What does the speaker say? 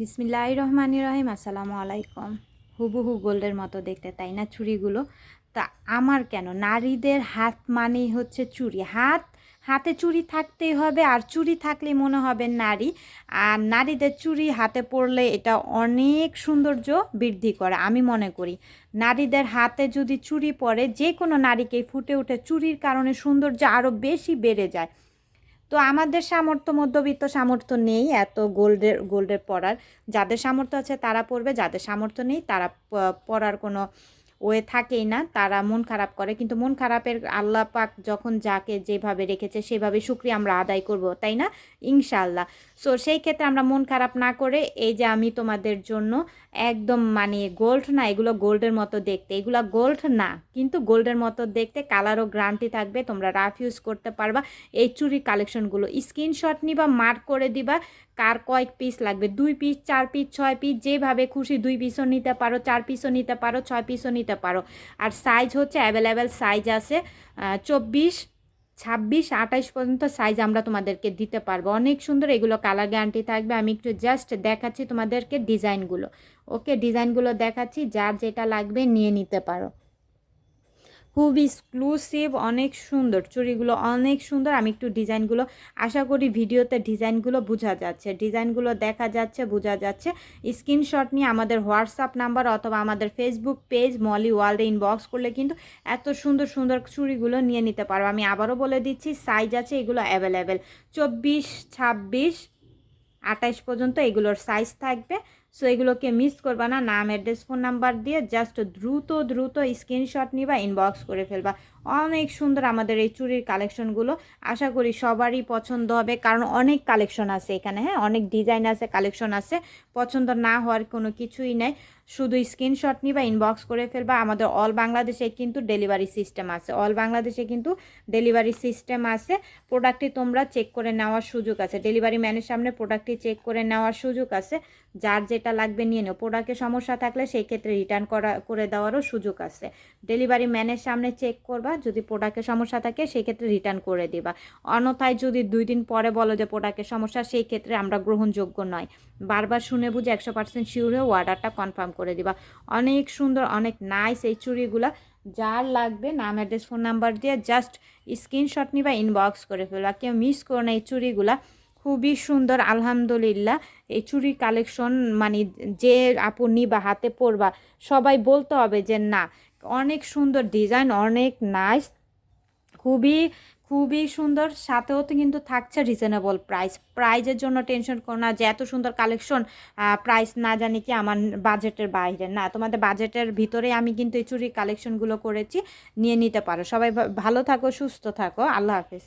বিসমিল্লাহ রহমানি রহিম, আসসালামু আলাইকুম। হুবহু গোল্ডের মতো দেখতে, তাই না চুড়িগুলো? তা আমার কেন? নারীদের হাত মানেই হচ্ছে চুড়ি। হাত, হাতে চুড়ি থাকতেই হবে আর চুড়ি থাকলে মনে হবে নারী। আর নারীদের চুড়ি হাতে পরলে এটা অনেক সৌন্দর্য বৃদ্ধি করে, আমি মনে করি। নারীদের হাতে যদি চুড়ি পরে যে কোনো নারীকেই ফুটে ওঠে চুরির কারণে সৌন্দর্য আরও বেশি বেড়ে যায়। তো আমাদের সামর্থ্য, মধ্যবিত্ত সামর্থ্য নেই এত গোল্ডের গোল্ডের পড়ার যাদের সামর্থ্য আছে তারা পড়বে, যাদের সামর্থ্য নেই তারা পড়ার কোনো ওয়ে থাকেই না, তারা মন খারাপ করে। কিন্তু মন খারাপের আল্লাহ পাক যখন যাকে যেভাবে রেখেছে, সেভাবে শুক্রিয়া আমরা আদায় করব, তাই না? ইনশাআল্লাহ। সো সেই ক্ষেত্রে আমরা মন খারাপ না করে, এই যে আমি তোমাদের জন্য একদম মানে গোল্ড না, এগুলো গোল্ডের মতো দেখতে। এগুলো গোল্ড না, কিন্তু গোল্ডের মতো দেখতে কালারও গ্রান্টি থাকবে, তোমরা রাফ ইউজ করতে পারবা। এই চুরি কালেকশনগুলো স্ক্রিনশট নিবা মার্ক করে দিবা কার কয়েক পিস লাগবে? দুই পিস চার পিস ছয় পিস যেভাবে খুশি দুই পিসও নিতে পারো, চার পিসও নিতে পারো, ছয় পিসও নিতে পারো। আর সাইজ হচ্ছে অ্যাভেলেবেল সাইজ আছে চব্বিশ, ছাব্বিশ, আঠাইশ পর্যন্ত সাইজ আমরা তোমাদেরকে দিতে পারব। অনেক সুন্দর, এগুলো কালার গ্যারান্টি থাকবে। আমি একটু জাস্ট দেখাচ্ছি তোমাদেরকে ডিজাইনগুলো ওকে ডিজাইনগুলো দেখাচ্ছি, যার যেটা লাগবে নিয়ে নিতে পারো। খুব এক্সক্লুসিভ অনেক সুন্দর। চুড়িগুলো অনেক সুন্দর। আমি একটু ডিজাইনগুলো, আশা করি ভিডিওতে ডিজাইনগুলো বোঝা যাচ্ছে। ডিজাইনগুলো দেখা যাচ্ছে, বোঝা যাচ্ছে। স্ক্রিনশট নিয়ে আমাদের হোয়াটসঅ্যাপ নাম্বার অথবা আমাদের ফেসবুক পেজ মলি ওয়ার্ল্ডে ইনবক্স করলে কিন্তু এত সুন্দর সুন্দর চুড়িগুলো নিয়ে নিতে পারব আমি আবারও বলে দিচ্ছি সাইজ আছে, এগুলো অ্যাভেলেবেল চব্বিশ, ছাব্বিশ, আঠাইশ পর্যন্ত এগুলোর সাইজ থাকবে। সো এগুলোকে মিস করবা না, নাম অ্যাড্রেস ফোন নাম্বার দিয়ে জাস্ট দ্রুত দ্রুত স্ক্রিনশট নিবা ইনবক্স করে ফেলবা। অনেক সুন্দর আমাদের এই চুরির কালেকশনগুলো আশা করি সবারই পছন্দ হবে, কারণ অনেক কালেকশন আছে এখানে হ্যাঁ? অনেক ডিজাইন আছে কালেকশন আছে। পছন্দ না হওয়ার কোনো কিছুই নেই। শুধু স্ক্রিনশট নিবা ইনবক্স করে ফেলবা। আমাদের অল বাংলাদেশে কিন্তু ডেলিভারি সিস্টেম আছে। অল বাংলাদেশে কিন্তু ডেলিভারি সিস্টেম আছে। প্রোডাক্টটি তোমরা চেক করে নেওয়ার সুযোগ আছে। ডেলিভারি ম্যানের সামনে প্রোডাক্টটি চেক করে নেওয়ার সুযোগ আছে। যার যেটা লাগবে নিয়ে নেও। প্রোডাক্টের সমস্যা থাকলে সেই ক্ষেত্রে রিটার্ন করা, করে দেওয়ারও সুযোগ আছে। ডেলিভারি ম্যানের সামনে চেক করবা যদি প্রোডাক্টের সমস্যা থাকে সেই ক্ষেত্রে রিটার্ন করে দিবা। অন্যথায় যদি দুই দিন পরে বলো যে প্রোডাক্টের সমস্যা সেই ক্ষেত্রে আমরা গ্রহণযোগ্য নয়। বারবার শুনে বুঝে একশো পার্সেন্ট শিওর অর্ডারটা কনফার্ম করে দিবা। অনেক সুন্দর, অনেক নাইস এই চুড়িগুলা। যার লাগবে নাম অ্যাড্রেস ফোন নাম্বার দিয়ে জাস্ট স্ক্রিনশট নিবা ইনবক্স করে ফেলবা। কেউ মিস করো না এই চুড়িগুলা। খুবই সুন্দর, আলহামদুলিল্লাহ। এই চুড়ি কালেকশন মানে যে আপু নিবা, হাতে পরবা, সবাই বলতে হবে যে না অনেক সুন্দর ডিজাইন, অনেক নাইস খুবই খুবই সুন্দর। সাথেও তো কিন্তু থাকছে রিজনেবল প্রাইস প্রাইজের জন্য টেনশন করো না যে এত সুন্দর কালেকশন প্রাইস না জানি কি আমার বাজেটের বাইরে। না, তোমাদের বাজেটের ভিতরে আমি কিন্তু এই চুরি কালেকশনগুলো করেছি, নিয়ে নিতে পারো। সবাই ভালো থাকো, সুস্থ থাকো। আল্লাহ হাফিজ।